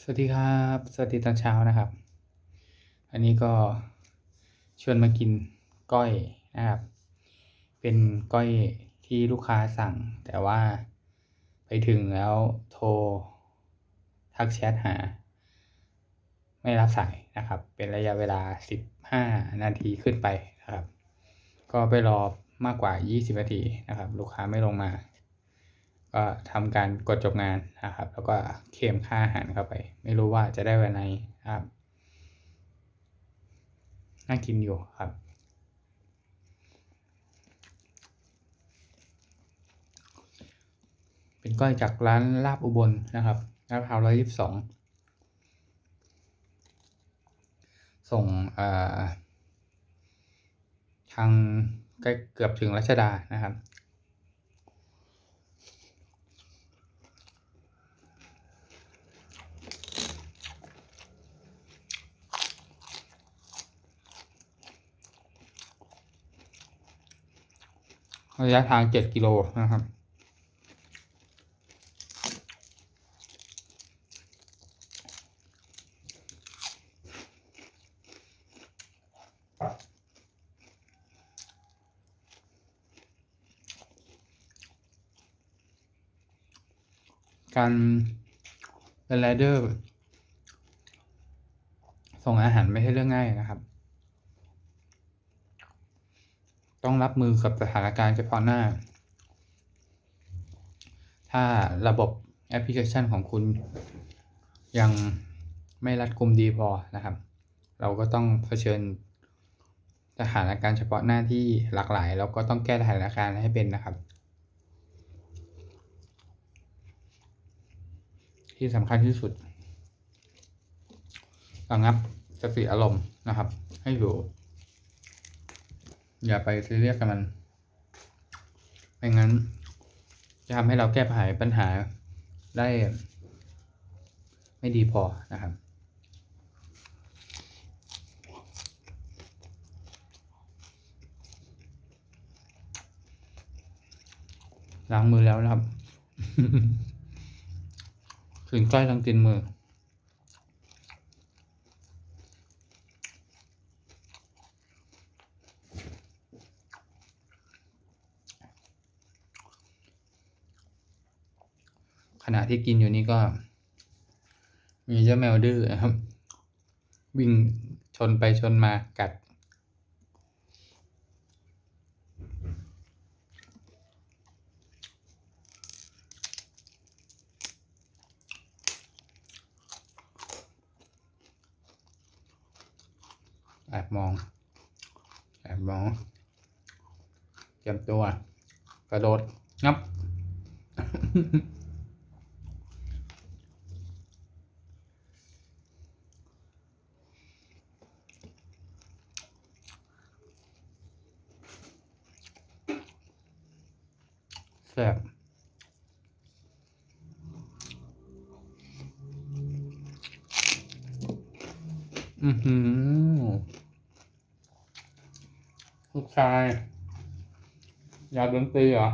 สวัสดีครับ สวัสดีตอนเช้านะครับ อันนี้ก็ชวนมากินก้อยนะครับ เป็นก้อยที่ลูกค้าสั่ง แต่ว่าไปถึงแล้วโทรทักแชทหา ไม่รับสายนะครับ เป็นระยะเวลา 15 นาทีขึ้นไปนะครับ ก็ไปรอมากกว่า 20 นาทีนะครับ ลูกค้าไม่ลงมา ก็ทำการกดจบงานนะครับ แล้วก็เคมค่าอาหารเข้าไป ไม่รู้ว่าจะได้วันไหนนะครับน่ากินอยู่ครับ เป็นก้อยจากร้านลาบอุบลนะครับลาดพาวร้อยยี่สิบสองส่งทางใกล้เกือบถึงรัชดานะครับ ระยะทางเจ็ดกิโลนะครับ การเป็นไรเดอร์ส่งอาหารไม่ใช่เรื่องง่ายนะครับ ต้องรับมือกับสถานการณ์เฉพาะหน้า ถ้าระบบแอปพลิเคชันของคุณ ยังไม่รัดกุมดีพอนะครับ เราก็ต้องเผชิญสถานการณ์เฉพาะหน้าที่หลากหลาย แล้วก็ต้องแก้สถานการณ์ให้เป็นนะครับ ที่สำคัญที่สุดระงับสติอารมณ์นะครับ ให้อยู่ อย่าไปซีเรียสกับมัน ไม่งั้น จะทำให้เราแก้ปัญหาปัญหาได้ ไม่ดีพอนะครับล้างมือแล้วนะครับ ถึงใกล้ทั้งตินมือ ขณะที่กินอยู่นี่ก็ มีเจ้าแมวดื้อนะครับ วิ่งชนไปชนมากัด แอบมอง แอบมองเตรียมตัว กระโดดงับ แซ่บอือหือลูกชาย อยากดนตรีเหรอ